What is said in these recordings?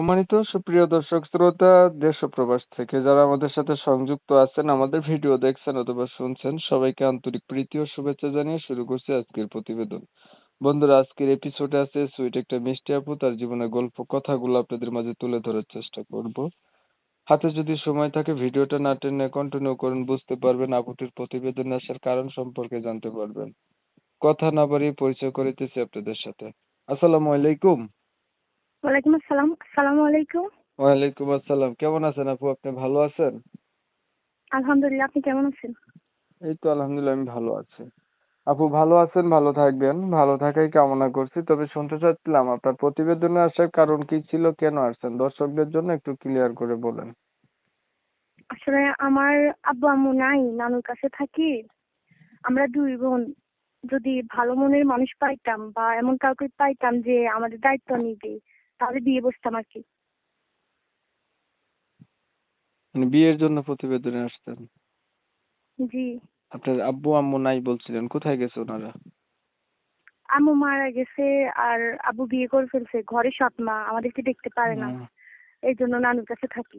সম্মানিত সুপ্রিয় দর্শক শ্রোতা, দেশ ও প্রবাস থেকে যারা আমাদের সাথে সংযুক্ত আছেন, আমাদের ভিডিও দেখছেন অথবা শুনছেন, সবাইকে আন্তরিক প্রীতি ও শুভেচ্ছা জানিয়ে শুরু করছি আজকের প্রতিবেদন। বন্ধুরা, আজকের এপিসোডে আছে সুইট একটা মিষ্টি আপু, তার জীবনের গল্প, কথাগুলো আপনাদের মাঝে তুলে ধরার চেষ্টা করব। হাতে যদি সময় থাকে, ভিডিওটা না টেনে কন্টিনিউ করুন, বুঝতে পারবেন আপুটির প্রতিবেদনে আসার কারণ সম্পর্কে জানতে পারবেন। কথা না বাড়িয়ে পরিচয় করিতেছি আপনাদের সাথে। আসসালামু আলাইকুম। ওয়ালাইকুম আসসালাম। আসসালামু আলাইকুম। ওয়ালাইকুম আসসালাম। কেমন আছেন আপু? আপনি ভালো আছেন? আলহামদুলিল্লাহ আপনি কেমন আছেন? এই তো আলহামদুলিল্লাহ আমি ভালো আছি। আপু ভালো আছেন ভালো থাকবেন। ভালো থাকাই কামনা করছি। তবে শুনতে চাচ্ছিলাম আপনার প্রতিবেদনে আসার কারণ কি ছিল কেন আসছেন? দর্শকদের জন্য একটু ক্লিয়ার করে বলেন। আসলে আমার আব্বু আম্মু নাই নানুর কাছে থাকি। আমরা দুই বোন। যদি ভালো মনের মানুষ পাইতাম বা এমন কাউকে পাইতাম যে আমাদের দায়িত্ব নিবে তাহলে বিয়ে বসতাম আর কি মানে বিয়ের জন্য প্রতিবেদনে আসতেন? জি। আপনার আব্বু আম্মু নাই বলছিলেন কোথায় গেছে ওনারা? আম্মু মারা গেছে আর আব্বু বিয়ে করে ফেলছে ঘরে সৎ মা আমাদেরকে দেখতে পারে না। এই জন্য নানুর কাছে থাকি।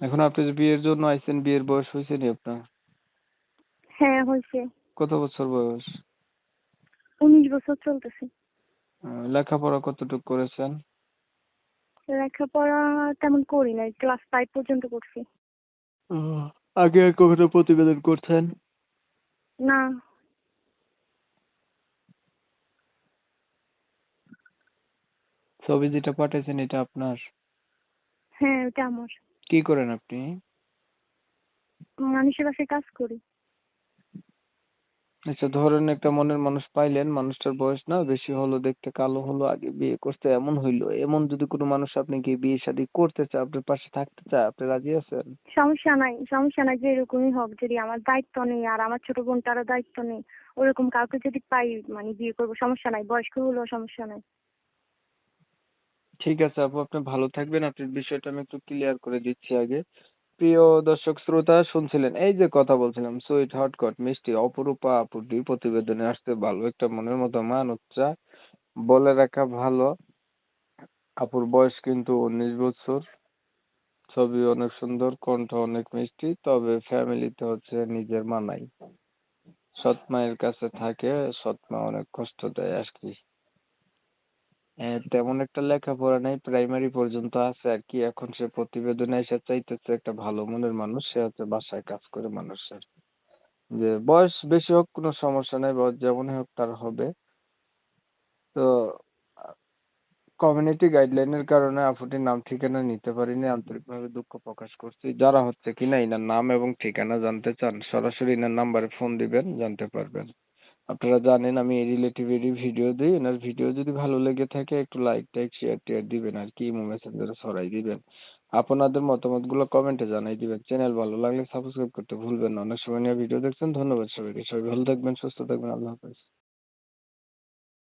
এখন আপনি যে বিয়ের জন্য আইছেন বিয়ের বয়স হয়েছে নি আপনার? হ্যাঁ হয়েছে। কত বছর বয়স? উনিশ বছর চলতেছে। লেখাপড়া কতটুকু করেছেন? লেখাপড়া তেমন করি নাই ক্লাস ফাইভ পর্যন্ত করছি। আগে কখনো প্রতিবেদন করছেন না। ছবি যেটা পাঠাইছেন এটা আপনার? হ্যাঁ ওটা আমার। কি করেন আপনি? মানুষের বাসায় কাজ করি। আচ্ছা ধরেন একটা মনের মানুষ পাইলেন মানুষটার বয়স না বেশি হলো দেখতে কালো হলো আগে বিয়ে করতে এমন হইল। এমন যদি কোনো মানুষ আপনি কি বিয়ে শাদী করতে চায় আপনার পাশে থাকতে চায় আপনি রাজি আছেন? সমস্যা নাই সমস্যা নাই যে এরকমই হোক যদি আমার দায়িত্ব নেই আর আমার ছোট বোন বোনটারও দায়িত্ব নেই ওরকম কাউকে যদি পাই মানে বিয়ে করব সমস্যা নাই বয়স্ক হলেও সমস্যা নাই। ঠিক আছে আপু আপনি ভালো থাকবেন আপনার বিষয়টা আমি একটু ক্লিয়ার করে দিচ্ছি আগে। প্রিয় দর্শক শ্রোতা, শুনছিলেন এই যে কথা বলছিলাম, সুইট হটকট মিষ্টি, অপরূপা আপুটি প্রতিবেদনে আসতে ভালো, একটা মনের মতো মানুষ চায় বলে রাখা ভালো। আপুর বয়স কিন্তু উনিশ বছর, ছবি অনেক সুন্দর, কণ্ঠ অনেক মিষ্টি, তবে ফ্যামিলিতে হচ্ছে নিজের মানাই। সৎ মায়ের কাছে থাকে সৎ মা অনেক কষ্ট দেয়, আর কি। আহ, তেমন একটা লেখাপড়া নেই। প্রাইমারি পর্যন্ত আছে আর কি। এখন সে প্রতিবেদনে এসে চাইতেছে একটা ভালো মনের মানুষ। সে হচ্ছে বাসায় কাজ করে মানুষের যে বয়স বেশি হোক কোনো সমস্যা নেই। বয়স যেমনই হোক তার হবে। তো কমিউনিটি গাইডলাইনের কারণে আপুটির নাম ঠিকানা নিতে পারিনি। আন্তরিকভাবে দুঃখ প্রকাশ করছি। যারা হচ্ছে কিনা এনার নাম এবং ঠিকানা জানতে চান সরাসরি ইনার নাম্বারে ফোন দিবেন জানতে পারবেন। আপনারা জানেন আমি এই রিলেটিভেরই ভিডিও দিই। এনার ভিডিও যদি ভালো লেগে থাকে, একটু লাইক টাইক শেয়ার টেয়ার দিবেন আর কি ইমো মেসেঞ্জারে ছড়াই দিবেন। আপনাদের মতামতগুলো কমেন্টে জানাই দিবেন। চ্যানেল ভালো লাগলে সাবস্ক্রাইব করতে ভুলবেন না। অনেক সময় নিয়ে ভিডিও দেখছেন। ধন্যবাদ সবাইকে। সবাই ভালো থাকবেন, সুস্থ থাকবেন। আল্লাহ হাফেজ।